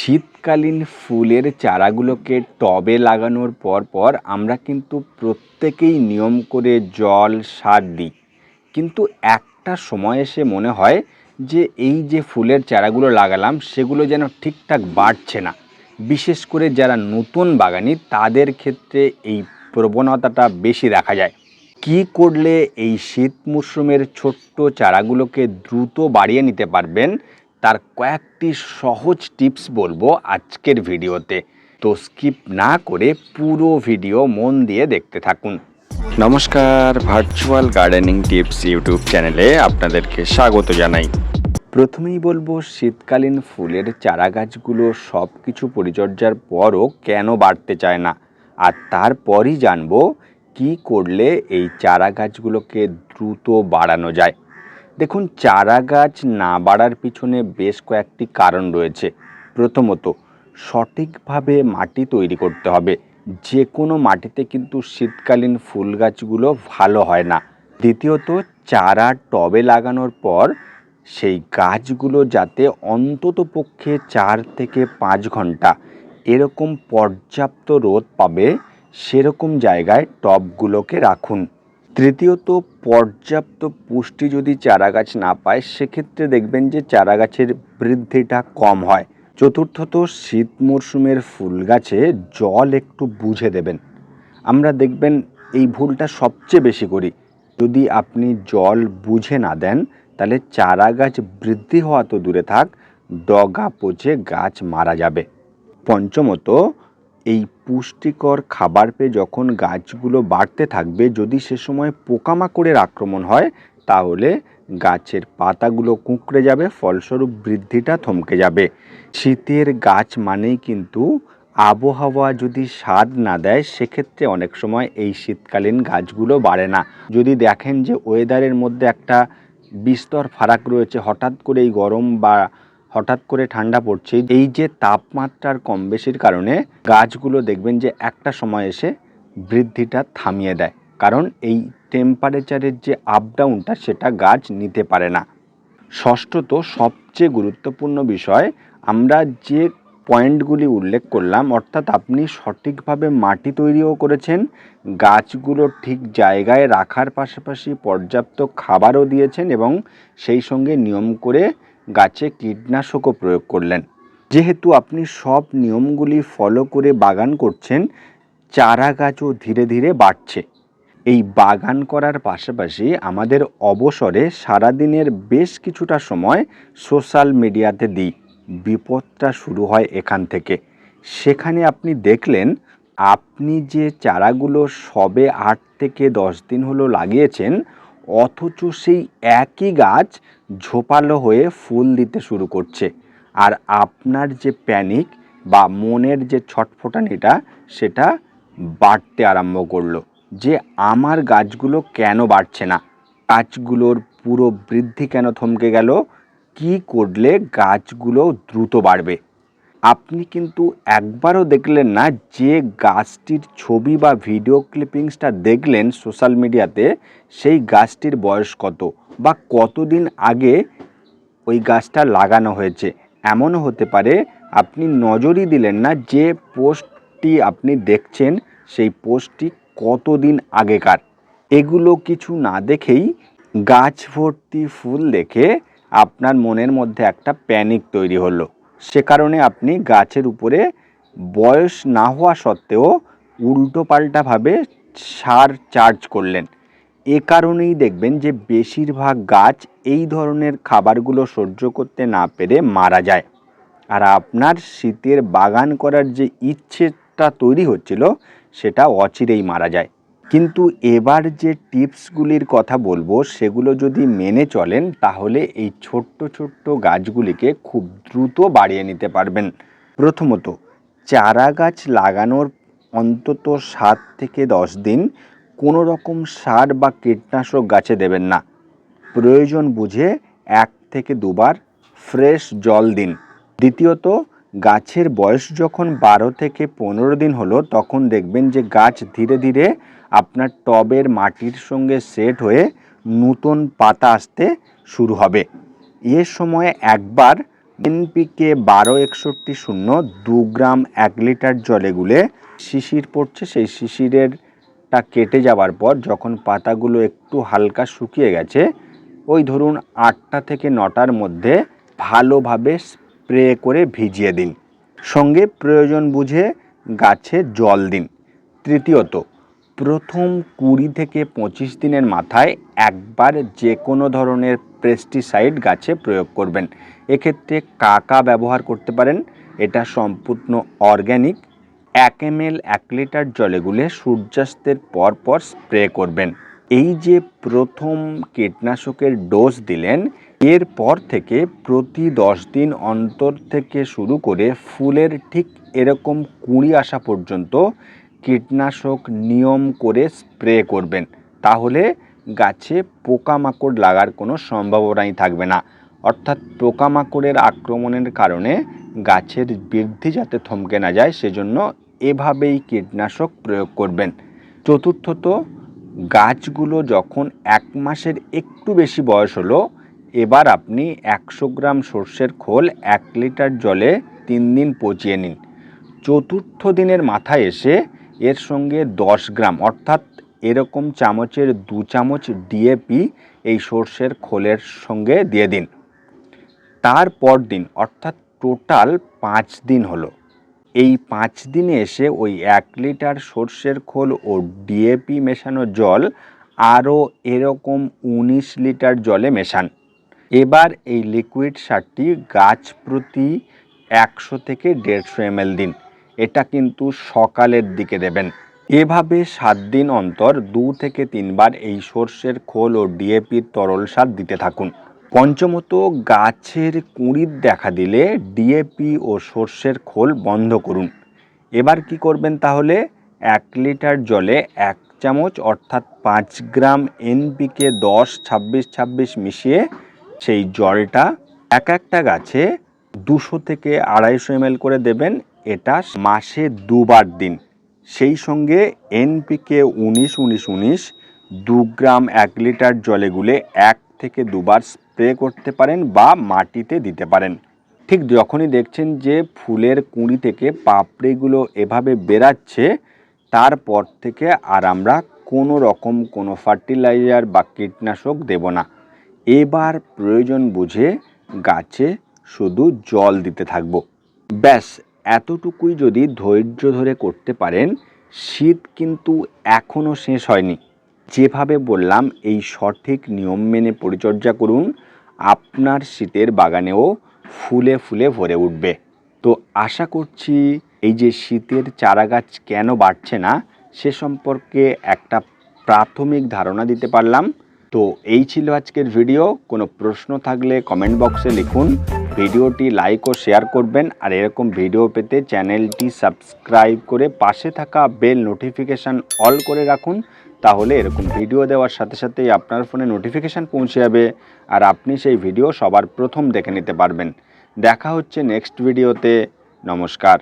শীতকালীন ফুলের চারাগুলোকে টবে লাগানোর পর পর আমরা কিন্তু প্রত্যেকেই নিয়ম করে জল, সার দিই। কিন্তু একটা সময় এসে মনে হয় যে এই যে ফুলের চারাগুলো লাগালাম, সেগুলো যেন ঠিকঠাক বাড়ছে না। বিশেষ করে যারা নতুন বাগানি, তাদের ক্ষেত্রে এই প্রবণতাটা বেশি দেখা যায়। কি করলে এই শীত মরশুমের ছোট্ট চারাগুলোকে দ্রুত বাড়িয়ে নিতে পারবেন? তার কয়েকটি সহজ টিপস বলব আজকের ভিডিওতে। তো স্কিপ না করে পুরো ভিডিও মন দিয়ে দেখতে থাকুন। নমস্কার ভার্চুয়াল গার্ডেনিং টিপস ইউটিউব চ্যানেলে আপনাদেরকে স্বাগত জানাই। প্রথমেই বলব, শীতকালীন ফুলের চারা গাছগুলো সব কিছু পরিচর্যার পরও কেন বাড়তে চায় না? আর তারপরই জানব, কি করলে এই চারা গাছগুলোকে দ্রুত বাড়ানো যায়? দেখুন চারা গাছ না বাড়ার পিছনে বেশ কয়েকটি কারণ রয়েছে। প্রথমত, সঠিকভাবে মাটি তৈরি করতে হবে। যে কোনো মাটিতে কিন্তু শীতকালীন ফুল গাছগুলো ভালো হয় না। দ্বিতীয়ত, চারা টবে লাগানোর পর সেই গাছগুলো যাতে অন্তত পক্ষে চার থেকে পাঁচ ঘণ্টা এরকম পর্যাপ্ত রোদ পাবে, সেরকম জায়গায় টবগুলোকে রাখুন। তৃতীয়ত, পর্যাপ্ত পুষ্টি যদি চারা গাছ না পায়, সেক্ষেত্রে দেখবেন যে চারা গাছের বৃদ্ধিটা কম হয়। চতুর্থত, শীত মরশুমের ফুল গাছে জল একটু বুঝে দেবেন। আমরা দেখবেন এই ভুলটা সবচেয়ে বেশি করি। যদি আপনি জল বুঝে না দেন, তাহলে চারা গাছ বৃদ্ধি হওয়া তো দূরে থাক, ডগা পচে গাছ মারা যাবে। পঞ্চমত এই পুষ্টিকর খাবার পেয়ে যখন গাছগুলো বাড়তে থাকবে, যদি সে সময় পোকামাকড়ের আক্রমণ হয়, তাহলে গাছের পাতাগুলো কুঁকড়ে যাবে, ফলস্বরূপ বৃদ্ধিটা থমকে যাবে। শীতের গাছ মানেই কিন্তু আবহাওয়া যদি স্বাদ না দেয়, সেক্ষেত্রে অনেক সময় এই শীতকালীন গাছগুলো বাড়ে না। যদি দেখেন যে ওয়েদারের মধ্যে একটা বিস্তর ফারাক রয়েছে, হঠাৎ করে এই গরম বা হঠাৎ করে ঠান্ডা পড়ছে। এই যে তাপমাত্রার কম বেশির কারণে গাছগুলো দেখবেন যে একটা সময় এসে বৃদ্ধিটা থামিয়ে দেয়। কারণ এই টেম্পারেচারের যে আপ ডাউনটা সেটা গাছ নিতে পারে না। ষষ্ঠত সবচেয়ে গুরুত্বপূর্ণ বিষয়, আমরা যে পয়েন্টগুলি উল্লেখ করলাম, অর্থাৎ আপনি সঠিকভাবে মাটি তৈরিও করেছেন, গাছগুলো ঠিক জায়গায় রাখার পাশাপাশি পর্যাপ্ত খাবারও দিয়েছেন এবং সেই সঙ্গে নিয়ম করে গাছে কীটনাশকও প্রয়োগ করলেন। যেহেতু আপনি সব নিয়মগুলি ফলো করে বাগান করছেন, চারা গাছও ধীরে ধীরে বাড়ছে। এই বাগান করার পাশাপাশি আমাদের অবসরে সারাদিনের বেশ কিছুটা সময় সোশ্যাল মিডিয়াতে দিই। বিপদটা শুরু হয় এখান থেকে। সেখানে আপনি দেখলেন, আপনি যে চারাগুলো সবে আট থেকে দশ দিন হলো লাগিয়েছেন, অথচ সেই একই গাছ ঝোপালো হয়ে ফুল দিতে শুরু করছে। আর আপনার যে প্যানিক বা মনের যে ছটফটানিটা সেটা বাড়তে আরম্ভ করল। যে আমার গাছগুলো কেন বাড়ছে না? গাছগুলোর পুরো বৃদ্ধি কেন থমকে গেল? কি করলে গাছগুলো দ্রুত বাড়বে? আপনি কিন্তু একবারও দেখলেন না, যে গাছটির ছবি বা ভিডিও ক্লিপিংসটা দেখলেন সোশ্যাল মিডিয়াতে, সেই গাছটির বয়স কত? বা কতদিন আগে ওই গাছটা লাগানো হয়েছে? এমনও হতে পারে আপনি নজরই দিলেন না যে পোস্টটি আপনি দেখছেন, সেই পোস্টটি কতদিন আগেকার। এগুলো কিছু না দেখেই গাছ ভর্তি ফুল দেখে আপনার মনের মধ্যে একটা প্যানিক তৈরি হলো। সে কারণে আপনি গাছের উপরে বয়স না হওয়া সত্ত্বেও উল্টোপাল্টাভাবে সার চার্জ করলেন। এ কারণেই দেখবেন যে বেশিরভাগ গাছ এই ধরনের খাবারগুলো সহ্য করতে না পেরে মারা যায়। আর আপনার শীতের বাগান করার যে ইচ্ছেটা তৈরি হচ্ছিল, সেটা অচিরেই মারা যায়। কিন্তু এবার যে টিপসগুলির কথা বলব, সেগুলো যদি মেনে চলেন, তাহলে এই ছোট্ট ছোট্ট গাছগুলিকে খুব দ্রুত বাড়িয়ে নিতে পারবেন। প্রথমত, চারা গাছ লাগানোর অন্তত সাত থেকে দশ দিন কোনো রকম সার বা কীটনাশক গাছে দেবেন না। প্রয়োজন বুঝে এক থেকে দুবার ফ্রেশ জল দিন। দ্বিতীয়ত, গাছের বয়স যখন বারো থেকে পনেরো দিন হলো, তখন দেখবেন যে গাছ ধীরে ধীরে আপনার টবের মাটির সঙ্গে সেট হয়ে নতুন পাতা আসতে শুরু হবে। এ সময় একবার এনপিকে বারো একষট্টি শূন্য দু গ্রাম এক লিটার জলে গুলে শিশির পড়ছে, সেই শিশিরেরটা কেটে যাওয়ার পর যখন পাতাগুলো একটু হালকা শুকিয়ে গেছে, ওই ধরুন আটটা থেকে নটার মধ্যে ভালোভাবে স্প্রে করে ভিজিয়ে দিন। সঙ্গে প্রয়োজন বুঝে গাছে জল দিন। তৃতীয়ত, প্রথম কুড়ি থেকে পঁচিশ দিনের মাথায় একবার যে কোনো ধরনের পেস্টিসাইড গাছে প্রয়োগ করবেন। এক্ষেত্রে কাকা ব্যবহার করতে পারেন। এটা সম্পূর্ণ অর্গ্যানিক এক এম এল এক লিটার জলে গুলে সূর্যাস্তের পর পর স্প্রে করবেন। এই যে প্রথম কীটনাশকের ডোজ দিলেন এরপর থেকে প্রতি দশ দিন অন্তর থেকে শুরু করে ফুলের ঠিক এরকম কুড়ি আসা পর্যন্ত কীটনাশক নিয়ম করে স্প্রে করবেন। তাহলে গাছে পোকামাকড় লাগার কোনো সম্ভাবনাই থাকবে না। অর্থাৎ পোকামাকড়ের আক্রমণের কারণে গাছের বৃদ্ধি যাতে থমকে না যায়, সেজন্য এভাবেই কীটনাশক প্রয়োগ করবেন। চতুর্থত, গাছগুলো যখন এক মাসের একটু বেশি বয়স হলো, এবার আপনি একশো গ্রাম সর্ষের খোল এক লিটার জলে তিন দিন পচিয়ে নিন। চতুর্থ দিনের মাথায় এসে এর সঙ্গে দশ গ্রাম, অর্থাৎ এরকম চামচের দু চামচ ডিএপি এই সর্ষের খোলের সঙ্গে দিয়ে দিন। তারপর দিন, অর্থাৎ টোটাল পাঁচ দিন হলো। এই পাঁচ দিনে এসে ওই এক লিটার সর্ষের খোল ও ডিএপি মেশানো জল আরও এরকম উনিশ লিটার জলে মেশান। এবার এই লিকুইড সারটি গাছ প্রতি একশো থেকে দেড়শো এমএল দিন। এটা কিন্তু সকালের দিকে দেবেন। এভাবে সাত দিন অন্তর দু থেকে তিনবার এই সর্ষের খোল ও ডিএপির তরল সার দিতে থাকুন। পঞ্চমত, গাছের কুঁড়ির দেখা দিলে ডিএপি ও সর্ষের খোল বন্ধ করুন। এবার কি করবেন তাহলে? এক লিটার জলে এক চামচ, অর্থাৎ পাঁচ গ্রাম এনপিকে দশ, ছাব্বিশ ছাব্বিশ মিশিয়ে সেই জলটা এক একটা গাছে দুশো থেকে আড়াইশো এমএল করে দেবেন। এটা মাসে দুবার দিন। সেই সঙ্গে এনপিকে উনিশ উনিশ উনিশ, দু গ্রাম এক লিটার জলে গুলে এক থেকে দুবার স্প্রে করতে পারেন বা মাটিতে দিতে পারেন। ঠিক যখনই দেখছেন যে ফুলের কুঁড়ি থেকে পাপড়িগুলো এভাবে বেরাচ্ছে, তারপর থেকে আর আমরা কোনো রকম কোনো ফার্টিলাইজার বা কীটনাশক দেব না। এবার প্রয়োজন বুঝে গাছে শুধু জল দিতে থাকব। ব্যাস, এতটুকুই যদি ধৈর্য ধরে করতে পারেন, শীত কিন্তু এখনও শেষ হয়নি। যেভাবে বললাম, এই সঠিক নিয়ম মেনে পরিচর্যা করুন। আপনার শীতের বাগানেও ফুলে ফুলে ভরে উঠবে। তো আশা করছি এই যে শীতের চারা গাছ কেন বাড়ছে না, সে সম্পর্কে একটা প্রাথমিক ধারণা দিতে পারলাম। তো এই ছিল আজকের ভিডিও। কোনো প্রশ্ন থাকলে কমেন্ট বক্সে লিখুন। ভিডিওটি লাইক ও শেয়ার করবেন। আর এরকম ভিডিও পেতে চ্যানেলটি সাবস্ক্রাইব করে পাশে থাকা বেল নোটিফিকেশান অল করে রাখুন। তাহলে এরকম ভিডিও দেওয়ার সাথে সাথেই আপনার ফোনে নোটিফিকেশান পৌঁছে যাবে আর আপনি সেই ভিডিও সবার প্রথম দেখে নিতে পারবেন। দেখা হচ্ছে নেক্সট ভিডিওতে নমস্কার।